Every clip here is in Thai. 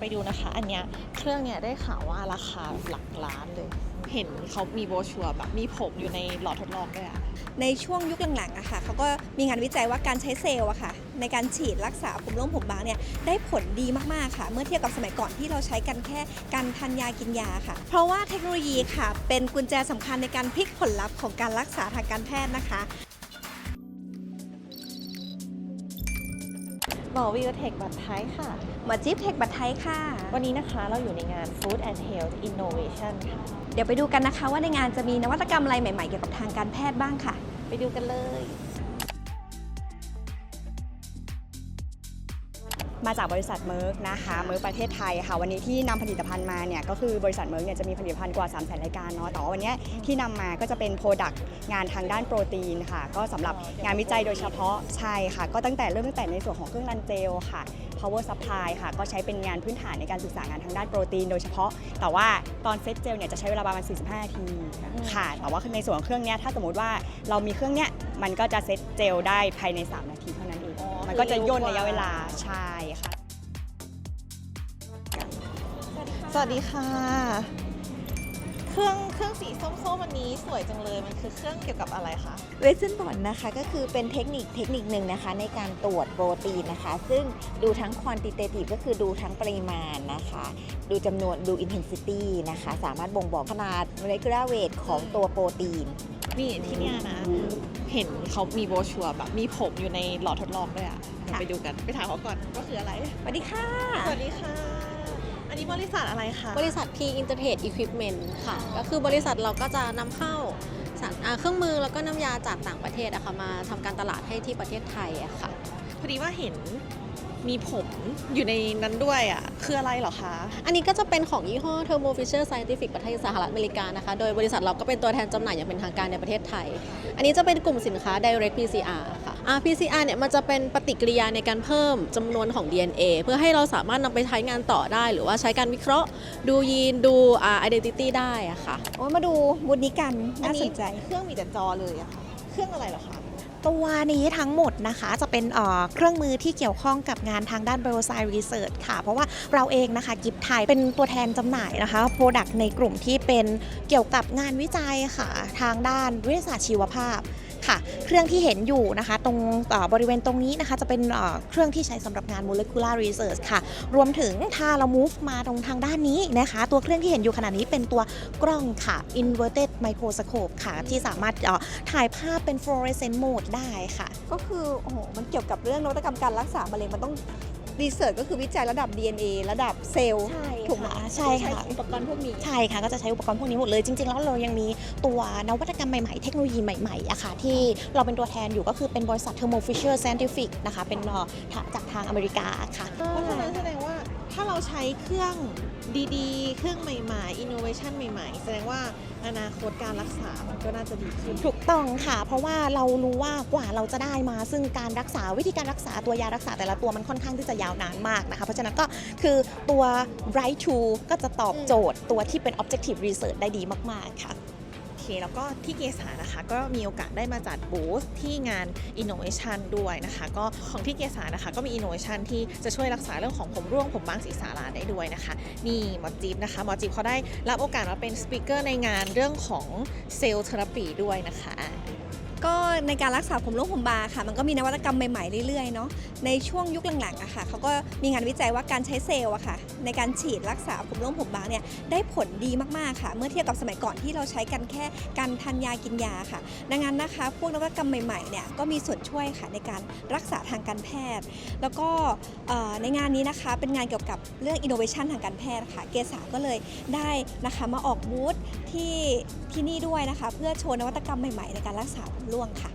ไปดูนะคะ อันเนี้ยเครื่องเนี้ยได้ข่าวว่าราคาหลักล้านเลย เห็นเขามีโบชัวร์แบบมีผมอยู่ในหลอดทดลองด้วยอะในช่วงยุคหลังๆอะค่ะเขาก็มีงานวิจัยว่าการใช้เซลล์อะค่ะ ในการฉีดรักษาผมร่วงผมบางเนี่ยได้ผลดีมากๆค่ะ เมื่อเทียบกับสมัยก่อนที่เราใช้กันแค่การทานยากินยาค่ะ เพราะว่าเทคโนโลยีค่ะ เป็นกุญแจสำคัญในการพลิกผลลัพธ์ของการรักษาทางการแพทย์นะคะ มอวิวเทคบัตไทยค่ะ หมอจิ๊บเทคบัตไทยค่ะ วันนี้นะคะเราอยู่ในงาน Food and Health Innovation ค่ะ เดี๋ยวไปดูกันนะคะว่าในงานจะมีนวัตกรรมอะไรใหม่ๆเกี่ยวกับทางการแพทย์บ้างค่ะ ไปดูกันเลย มาจากบริษัทเมิร์กนะคะเมิร์กประเทศไทยค่ะวันนี้ที่นำผลิตภัณฑ์มาเนี่ยก็คือบริษัทเมิร์กเนี่ยจะมีผลิตภัณฑ์กว่า 3 0 0 0 0รายการเนาะแต่ว่าวันเนี้ยที่นำมาก็จะเป็นโปรดักต์งานทางด้านโปรตีนค่ะ ก็สำหรับงานวิจัยโดยเฉพาะใช่ค่ะ ก็ตั้งแต่เริ่มตั้งแต่ในส่วนของเครื่องรันเจลค่ะ power supply ค่ะ ก็ใช้เป็นงานพื้นฐานในการศึกษางานทางด้านโปรตีนโดยเฉพาะ แต่ว่าตอนเซตเจลเนี่ยจะใช้เวลาประมาณ 45 นาทีค่ะ แต่ว่าในส่วนของเครื่องเนี้ยถ้าสมมติว่าเรามีเครื่องเนี้ยมันก็จะเซตเจลได้ภายใน 3 นาทีเท่านั้นเองอ๋อ มันก็จะย่นคือเร็วกว่าระยะเวลาใช่ค่ะ สวัสดีค่ะ เครื่องเครื่องสีส้มๆวันนี้สวยจังเลย มันคือเครื่องเกี่ยวกับอะไรคะ เวสเซนบอลนะคะก็คือเป็นเทคนิคเทคนิคหนึ่งนะคะ ในการตรวจโปรตีนนะคะ ซึ่งดูทั้ง quantitative ก็คือดูทั้งปริมาณนะคะ ดูจำนวนดู intensity นะคะ สามารถบ่งบอกขนาด molecular weight ของตัวโปรตีน นี่ที่เนี่ยนะ เห็นเขามีโบรชัวร์แบบมีผมอยู่ในหลอดทดลองด้วยอะเดี๋ยวไปดูกันไปถามเขาก่อนว่าคืออะไร สวัสดีค่ะ สวัสดีค่ะ อันนี้บริษัทอะไรคะ บริษัท P Intertrade Equipment ค่ะ ก็คือบริษัทเราก็จะนำเข้าสารอ่าเครื่องมือแล้วก็น้ำยาจากต่างประเทศอะค่ะมาทำการตลาดให้ที่ประเทศไทยอะค่ะ พอดีว่าเห็นมีผมอยู่ในนั้นด้วยอะ คืออะไรเหรอคะ อันนี้ก็จะเป็นของยี่ห้อ Thermo Fisher Scientific ประเทศสหรัฐอเมริกานะคะ โดยบริษัทเราก็เป็นตัวแทนจำหน่ายอย่างเป็นทางการในประเทศไทย อันนี้จะเป็นกลุ่มสินค้า Direct PCR ค่ะอ่า PCR เนี่ยมันจะเป็นปฏิกิริยาในการเพิ่มจำนวนของ DNA เพื่อให้เราสามารถนำไปใช้งานต่อได้ หรือว่าใช้การวิเคราะห์ ดูยีนดูอ่า identity ได้อะค่ะ โอ้ยมาดูบูธนี้กันอันน่านี้สนใจ เครื่องมีแต่จอเลยอะค่ะ เครื่องอะไรเหรอคะตัวนี้ทั้งหมดนะคะจะเป็นเครื่องมือที่เกี่ยวข้องกับงานทางด้าน Bioscience Research ค่ะ เพราะว่าเราเองนะคะกิฟไทยเป็นตัวแทนจำหน่ายนะคะโปรดักต์ในกลุ่มที่เป็นเกี่ยวกับงานวิจัยค่ะ ทางด้านวิทยาศาสตร์ชีวภาพ ค่ะ เครื่องที่เห็นอยู่นะคะ ตรงเอ่อบริเวณตรงนี้นะคะ จะเป็นเอ่อเครื่องที่ใช้สำหรับงาน molecular research ค่ะ รวมถึงถ้าเรา move มาตรงทางด้านนี้นะคะ ตัวเครื่องที่เห็นอยู่ขณะนี้เป็นตัวกล้องค่ะ inverted microscope ค่ะ ที่สามารถเอ่อถ่ายภาพเป็น fluorescent mode ได้ค่ะ ก็คือโอ้โหมันเกี่ยวกับเรื่องนวัตกรรมการรักษามะเร็งมันต้อง รีเสิร์ชก็คือวิจัยระดับ DNA ระดับเซลล์ใช่ถูกไหมค่ะใช่ค่ะอุปกรณ์พวกนี้ใช่ค่ะก็จะใช้อุปกรณ์พวกนี้หมดเลยจริง ๆ แล้วเรายังมีตัวนวัตกรรมใหม่ๆ เทคโนโลยีใหม่ๆอะค่ะที่เราเป็นตัวแทนอยู่ก็คือเป็นบริษัท Thermo Fisher Scientific นะคะเป็นเอ่อจากทางอเมริกาค่ะเพราะฉะนั้นแสดงว่า ถ้าเราใช้เครื่องดีๆ เครื่องใหม่ๆ อินโนเวชันใหม่ๆ แสดงว่าอนาคตการรักษา มันก็น่าจะดีขึ้น ถูกต้องค่ะ เพราะว่าเรารู้ว่ากว่าเราจะได้มา ซึ่งการรักษาวิธีการรักษาตัวยารักษาแต่ละตัวมันค่อนข้างที่จะยาวนานมากนะคะ เพราะฉะนั้นก็คือตัว right to ก็จะตอบโจทย์ตัวที่เป็น objective research ได้ดีมากๆค่ะ เคแล้วก็ที่เกษานะคะก็มีโอกาสได้มาจัดบูธที่งาน Innovation ด้วยนะคะ ก็ของที่เกษานะคะก็มี Innovation ที่จะช่วยรักษาเรื่องของผมร่วงผมบางศีรษะลาได้ด้วยนะคะ นี่หมอจิ๊บนะคะหมอจิ๊บเขาได้รับโอกาสมาเป็นสปิเกอร์ในงานเรื่องของเซลล์เทอราปีด้วยนะคะ ก็ในการรักษาผมร่วงผมบางค่ะ มันก็มีนวัตกรรมใหม่ๆเรื่อยๆเนาะในช่วงยุคหลังๆอะค่ะเขาก็มีงานวิจัยว่าการใช้เซลล์อะค่ะ ในการฉีดรักษาผมร่วงผมบางเนี่ยได้ผลดีมากๆค่ะ เมื่อเทียบกับสมัยก่อนที่เราใช้กันแค่การทานยากินยาค่ะ ดังนั้นนะคะ พวกนวัตกรรมใหม่ๆเนี่ยก็มีส่วนช่วยค่ะในการรักษาทางการแพทย์ แล้วก็ในงานนี้นะคะเป็นงานเกี่ยวกับเรื่อง innovation ทางการแพทย์ค่ะ เกษาก็เลยได้นะคะมาออกบูธที่ที่นี่ด้วยนะคะ เพื่อโชว์นวัตกรรมใหม่ๆ ในการรักษาผมร่วงค่ะ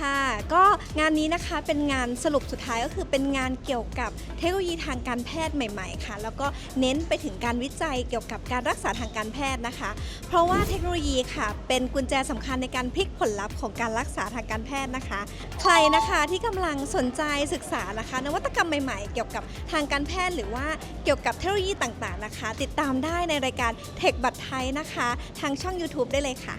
ค่ะ ก็งานนี้นะคะเป็นงานสรุปสุดท้ายก็คือเป็นงานเกี่ยวกับเทคโนโลยีทางการแพทย์ใหม่ๆค่ะ แล้วก็เน้นไปถึงการวิจัยเกี่ยวกับการรักษาทางการแพทย์นะคะ เพราะว่าเทคโนโลยีค่ะ เป็นกุญแจสำคัญในการพลิกผลลัพธ์ของการรักษาทางการแพทย์นะคะ ใครนะคะที่กำลังสนใจศึกษานะคะ นวัตกรรมใหม่ๆ เกี่ยวกับทางการแพทย์หรือว่าเกี่ยวกับเทคโนโลยีต่างๆนะคะ ติดตามได้ในรายการเทคบัตไทยนะคะ ทางช่อง YouTube ได้เลยค่ะ